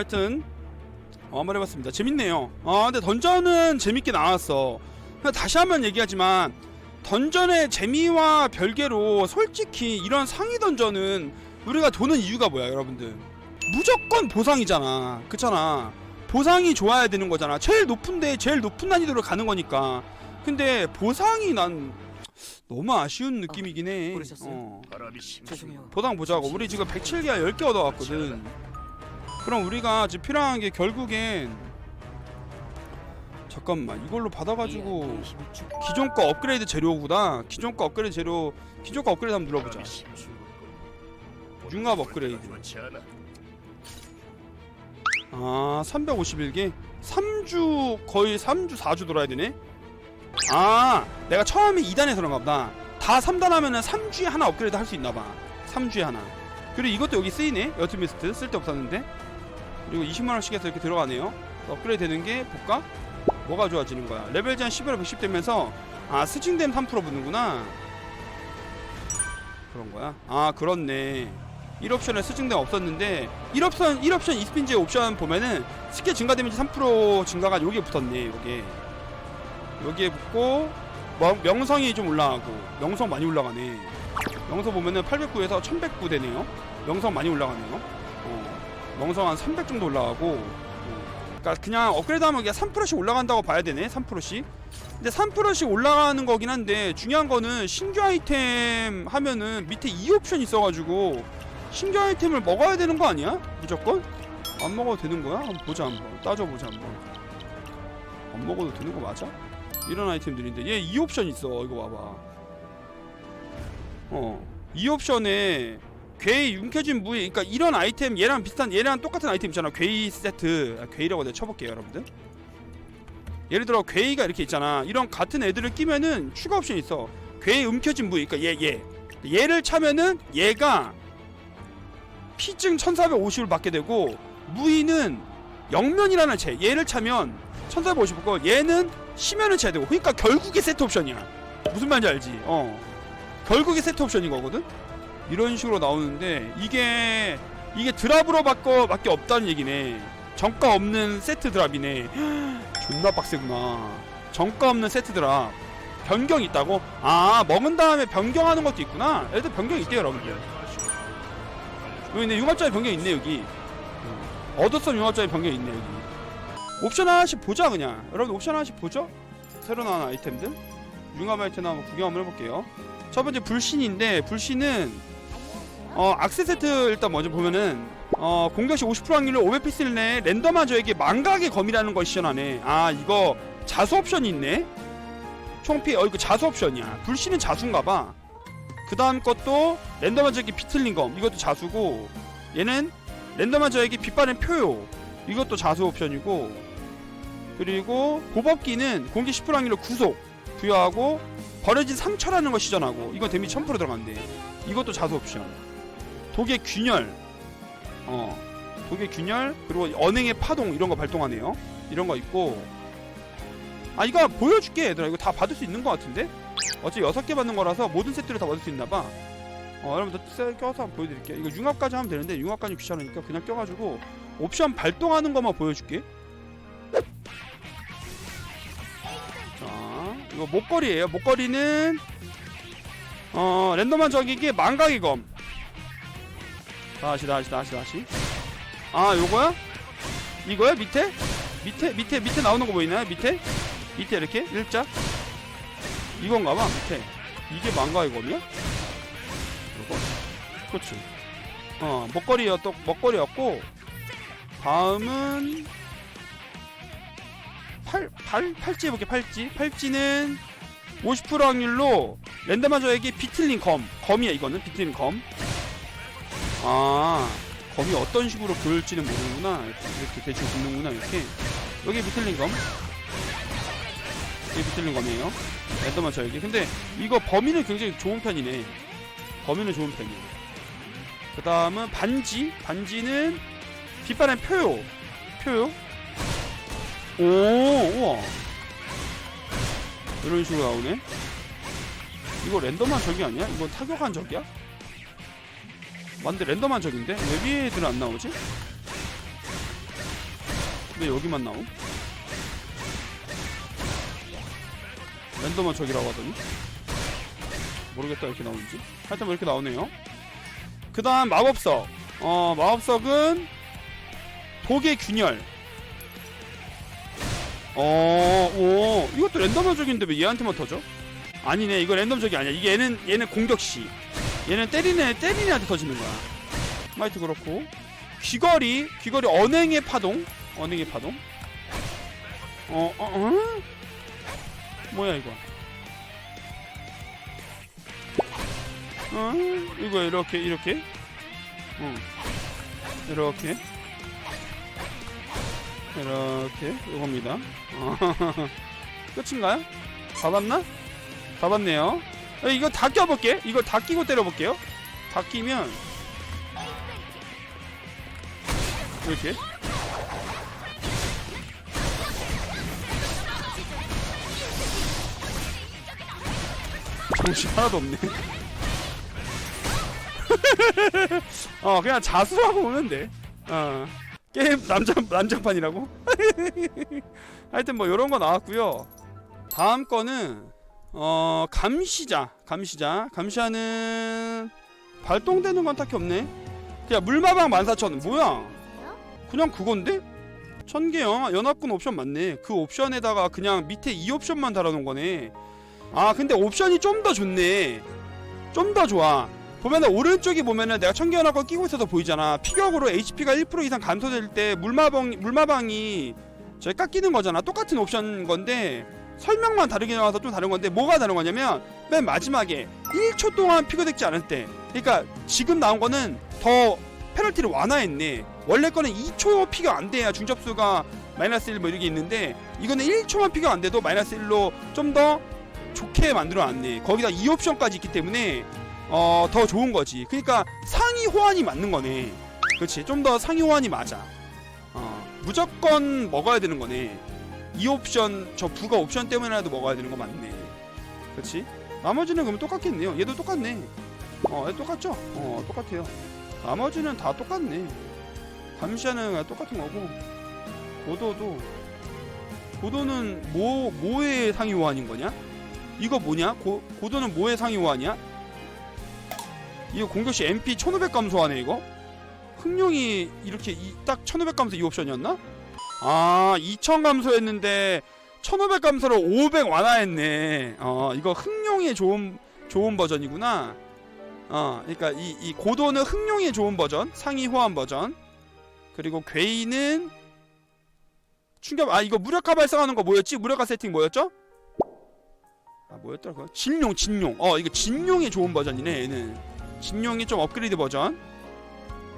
하여튼 어, 한번 해봤습니다. 재밌네요. 아 근데 던전은 재밌게 나왔어. 다시 한번 얘기하지만 던전의 재미와 별개로 솔직히 이런 상위 던전은 우리가 도는 이유가 뭐야 여러분들 무조건 보상이잖아 그렇잖아 보상이 좋아야 되는 거잖아 제일 높은데 제일 높은 난이도로 가는 거니까 근데 보상이 난 너무 아쉬운 느낌이긴 해 부르셨어요? 어. 보상 보자고 우리 지금 107개야 10개 얻어왔거든 그럼 우리가 지금 필요한 게 결국엔 잠깐만 이걸로 받아가지고 기존 거 업그레이드 재료구나. 기존 거 업그레이드 재료 기존 거 업그레이드 한번 눌러보자. 융합 업그레이드. 아 351개 3주 거의 3주 4주 돌아야 되네? 아 내가 처음에 2단에서 그런가 보다. 다 3단 하면은 3주에 하나 업그레이드 할 수 있나 봐. 3주에 하나. 그리고 이것도 여기 쓰이네? 여트미스트 쓸데없었는데 그리고 20만원씩 해서 이렇게 들어가네요. 업그레이드 되는 게 볼까? 뭐가 좋아지는 거야? 레벨 제한 11에 110 되면서 아 스징댐 3% 붙는구나. 그런 거야? 아 그렇네. 1옵션에 스징댐 없었는데 1옵션 1옵션 이스핀즈 옵션 보면은 스킬 증가 데미지 3% 증가가 여기에 붙었네 여기에. 여기에 붙고 명- 명성이 좀 올라가고 명성 많이 올라가네. 명성 보면은 809에서 1109 되네요. 명성 많이 올라가네요. 어, 명성 한 300 정도 올라가고 어, 그러니까 그냥 업그레이드 하면 그냥 3%씩 올라간다고 봐야 되네 3%씩 근데 3%씩 올라가는 거긴 한데 중요한 거는 신규 아이템 하면은 밑에 2 옵션 있어가지고 신규 아이템을 먹어야 되는 거 아니야? 무조건? 안 먹어도 되는 거야? 한번 보자 한번 따져보자 한번 안 먹어도 되는 거 맞아? 이런 아이템들인데 얘 2옵션 있어 이거 봐봐 어 2옵션에 괴이 융켜진 무이 그러니까 이런 아이템 얘랑 비슷한 얘랑 똑같은 아이템 있잖아. 괴이 세트. 아, 괴이라고 내가 쳐볼게요 여러분들. 예를 들어 괴이가 이렇게 있잖아. 이런 같은 애들을 끼면은 추가 옵션이 있어. 괴이 움켜진 무이 그러니까 얘 얘. 얘를 차면은 얘가 피증 1450을 받게 되고 무이는 영면이라는 채 얘를 차면 1450이고 얘는 심연을 차야 되고. 그러니까 결국에 세트 옵션이야. 무슨 말인지 알지? 어. 결국에 세트 옵션인 거거든 이런 식으로 나오는데 이게 이게 드랍으로 바꿔 밖에 없다는 얘기네. 정가 없는 세트 드랍이네. 존나 빡세구나. 정가 없는 세트 드랍. 변경 있다고? 아 먹은 다음에 변경하는 것도 있구나. 애들 변경 있대요 여러분들. 여기 있네 융합자의 변경 있네 여기. 얻었어 융합자의 변경 있네 여기. 옵션 하나씩 보자 그냥. 여러분 옵션 하나씩 보죠? 새로 나온 아이템들? 융합 아이템 한번 구경 한번 해볼게요. 첫 번째 불신인데 불신은 어 악세 세트 일단 먼저 보면은 어 공격 시 50% 확률로 500피스를 내 랜덤한 저에게 망각의 검이라는 걸 시전하네 아 이거 자수 옵션이 있네? 총피 어 이거 자수 옵션이야. 불신은 자수인가 봐. 그 다음 것도 랜덤한 저에게 비틀린 검. 이것도 자수고 얘는 랜덤한 저에게 빛바랜 표요. 이것도 자수 옵션이고 그리고 보법기는 공기 10% 확률로 구속 부여하고 버려진 상처라는 걸 시전하고 이건 데미지 1000% 들어간대. 이것도 자수 옵션 독의 균열. 어 독의 균열 그리고 언행의 파동 이런 거 발동하네요. 이런 거 있고. 아 이거 보여줄게 얘들아. 이거 다 받을 수 있는 거 같은데? 어차피 6개 받는 거라서 모든 세트를 다 받을 수 있나봐. 어 여러분들 세- 껴서 한번 보여드릴게요. 이거 융합까지 하면 되는데 융합까지 귀찮으니까 그냥 껴가지고 옵션 발동하는 것만 보여줄게. 자 이거 목걸이에요. 목걸이는 어 랜덤한 적에게 망각의 검 다시 다시 다시 다시. 아 요거야? 이거야? 밑에? 밑에 밑에 밑에 나오는 거 보이나요? 밑에? 밑에 이렇게? 일자? 이건가 봐 밑에. 이게 망가의 검이야? 이거? 그렇지. 어 먹거리였던 먹거리였고 다음은 팔, 팔, 팔찌 해볼게 팔찌. 팔찌는 50% 확률로 랜덤마저에게 비틀린 검. 검이야 이거는. 비틀린 검 아, 검이 어떤 식으로 보일지는 모르는구나. 이렇게, 대충 붙는구나, 이렇게. 여기 비틀린 검. 이게 비틀린 검이에요. 랜덤한 저에게. 근데 이거 범위는 굉장히 좋은 편이네. 범위는 좋은 편이에요. 그 다음은 반지. 반지는 빛바람 표요. 표요. 오, 우와. 이런 식으로 나오네. 이거 랜덤한 적이 아니야? 이거 타격한 적이야? 맞는데 랜덤한 적인데? 왜 위에 애들은 안 나오지? 왜 여기만 나옴? 랜덤한 적이라고 하더니 모르겠다 이렇게 나오는지 하여튼 뭐 이렇게 나오네요 그 다음 마법석 어 마법석은 독의 균열 어오 이것도 랜덤적인데 왜 얘한테만 터져? 아니네 이거 랜덤적이 아니야 이게 얘는 얘는 공격시 얘는 때리는 애 때리는 애한테 터지는 거야 마이트 그렇고 귀걸이 귀걸이 언행의 파동 언행의 파동 어, 어, 어? 뭐야 이거 어? 이거 이렇게 이렇게 어. 이렇게 이렇게 이겁니다 어. 끝인가요? 다 봤나? 다 봤네요 어, 이거 다 껴볼게. 이거 다 끼고 때려볼게요. 다 끼면 이렇게. 정신 하나도 없네. 어 그냥 자수하고 오면 돼어. 게임 남장 난장판이라고? 하여튼 뭐 요런 거 나왔고요. 다음 거는 어 감시자 감시자. 감시하는 발동되는 건 딱히 없네. 그냥 물마방 14,000 뭐야? 그냥 그건데? 천개 연- 연합군 옵션 맞네. 그 옵션에다가 그냥 밑에 이 옵션만 달아놓은 거네. 아 근데 옵션이 좀 더 좋네. 좀 더 좋아. 보면은 오른쪽에 보면은 내가 천개 연합군 끼고 있어서 보이잖아. 피격으로 HP가 1% 이상 감소될 때 물마방, 물마방이 저기 깎이는 거잖아. 똑같은 옵션 건데 설명만 다르게 나와서 좀 다른 건데 뭐가 다른 거냐면 맨 마지막에 1초 동안 피격되지 않을 때. 그러니까 지금 나온 거는 더 페널티를 완화했네. 원래 거는 2초 피격 안 돼야 중접수가 마이너스 1뭐 이렇게 있는데 이거는 1초만 피격 안 돼도 마이너스 1로 좀 더 좋게 만들어 놨네. 거기다 이 옵션까지 있기 때문에 어 더 좋은 거지. 그러니까 상위 호환이 맞는 거네. 그렇지? 좀 더 상위 호환이 맞아. 어 무조건 먹어야 되는 거네 이 옵션 저 부가 옵션 때문에라도 먹어야 되는 거 맞네. 그렇지 나머지는 그러면 똑같겠네요. 얘도 똑같네. 어얘 똑같죠? 어 똑같아요. 나머지는 다 똑같네. 감시하는 거 똑같은 거고. 고도도. 고도는 뭐 뭐의 상위 호환인 거냐? 이거 뭐냐? 고, 고도는 뭐의 상위 호환이야? 이거 공격시 MP 1500 감소하네 이거? 흥룡이 이렇게 이, 딱1500 감소 이 옵션이었나 아, 2000 감소했는데 1500 감소를 500 완화했네. 어, 이거 흥룡의 좋은 좋은 버전이구나. 어, 그러니까 이, 이 고도는 흥룡의 좋은 버전, 상위 호환 버전. 그리고 괴이는 충격 아 이거 무력화 발생하는 거 뭐였지? 무력화 세팅 뭐였죠? 아 뭐였더라 그거? 진룡 진룡 어 이거 진룡의 좋은 버전이네 얘는 진룡이 좀 업그레이드 버전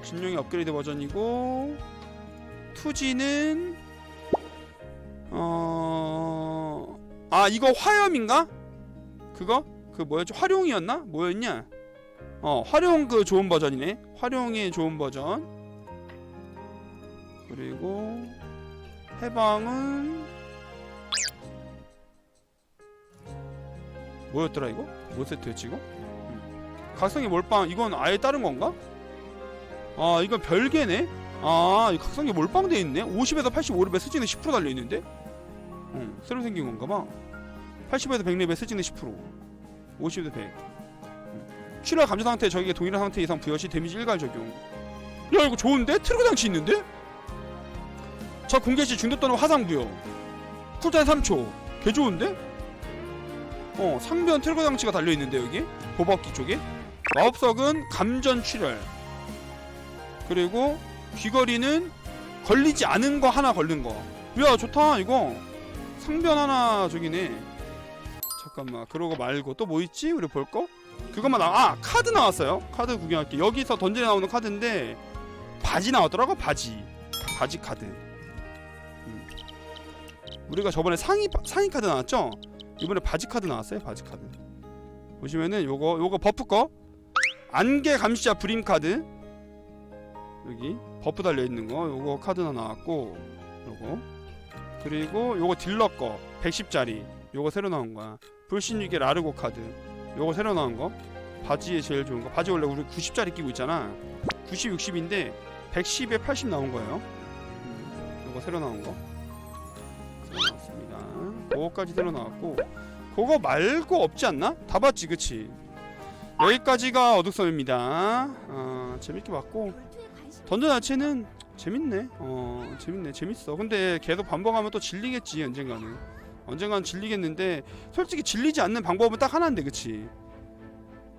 진룡이 업그레이드 버전이고 투지는 어... 아 이거 화염인가? 그거? 그 뭐였지? 활용이었나? 뭐였냐? 어 활용 그 좋은 버전이네 활용의 좋은 버전 그리고 해방은 뭐였더라 이거? 뭐 세트였지 이거? 음. 각성의 몰빵 이건 아예 다른 건가? 아 이건 별개네? 아, 이 각성기 몰빵돼 있네. 50에서 85렙에 스진은 10% 달려 있는데. 응, 새로 생긴 건가 봐. 80에서 100렙에 스진은 10%. 50에서 100. 응. 출혈 감소 상태 적에게 동일한 상태 이상 부여 시 데미지 일괄 적용. 야, 이거 좋은데? 트루그 장치 있는데? 저 공개 시 중도 또는 화상 부여. 쿨타임 3초. 개 좋은데? 어, 상변 트루그 장치가 달려 있는데 여기 보박기 쪽에. 마법석은 감전 출혈. 그리고 귀걸이는 걸리지 않은 거 하나 걸린 거. 야 좋다 이거. 상변 하나 저기네. 잠깐만 그러고 말고 또 뭐 있지? 우리 볼 거? 그것만 나. 아 카드 나왔어요. 카드 구경할게. 여기서 던전에 나오는 카드인데 바지 나왔더라고 바지. 바지 카드. 음. 우리가 저번에 상위 상위 카드 나왔죠? 이번에 바지 카드 나왔어요. 바지 카드. 보시면은 요거 요거 버프 거 안개 감시자 브림 카드 여기 버프 달려 있는 거 요거 카드 하나 나왔고 요거. 그리고 요거 딜러 거 110짜리. 요거 새로 나온 거야. 불신유계 라르고 카드. 요거 새로 나온 거. 바지에 제일 좋은 거. 바지 원래 우리 90짜리 끼고 있잖아. 90, 60인데 110에 80 나온 거예요. 음, 그거 새로 나온 거. 새로 나왔습니다. 그거까지 새로 나왔고 그거 말고 없지 않나? 다 봤지 그치? 여기까지가 어둑섬입니다. 어, 재밌게 봤고 던전 자체는 재밌네. 어 재밌네. 재밌어. 근데 계속 반복하면 또 질리겠지 언젠가는. 언젠가는 질리겠는데 솔직히 질리지 않는 방법은 딱 하나인데 그치?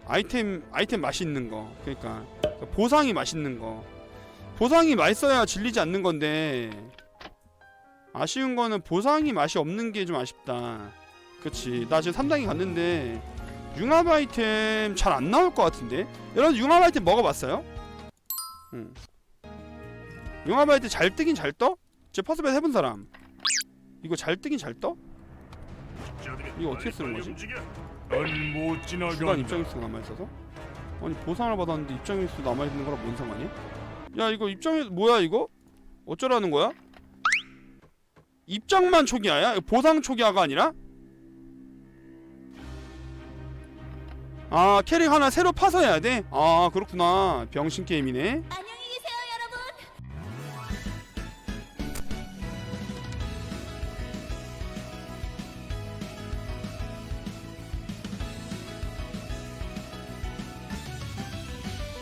아이템 아이템 맛있는 거. 그러니까 보상이 맛있는 거. 보상이 맛있어야 질리지 않는 건데 아쉬운 거는 보상이 맛이 없는 게 좀 아쉽다. 그치? 나 지금 3단계 갔는데 융합 아이템 잘 안 나올 것 같은데? 여러분 융합 아이템 먹어봤어요? 응 융합 아이템 잘 뜨긴 잘 떠? 제 퍼스벳 해본 사람 이거 잘 뜨긴 잘 떠? 이거 어떻게 쓰는 거지? 주간. 입장일수가 남아있어서? 아니 보상을 받았는데 입장일수 남아있는 거랑 뭔 상관이야? 야 이거 입장일 뭐야 이거? 어쩌라는 거야? 입장만 초기화야? 보상 초기화가 아니라? 아 캐릭 하나 새로 파서 해야 돼? 아 그렇구나 병신 게임이네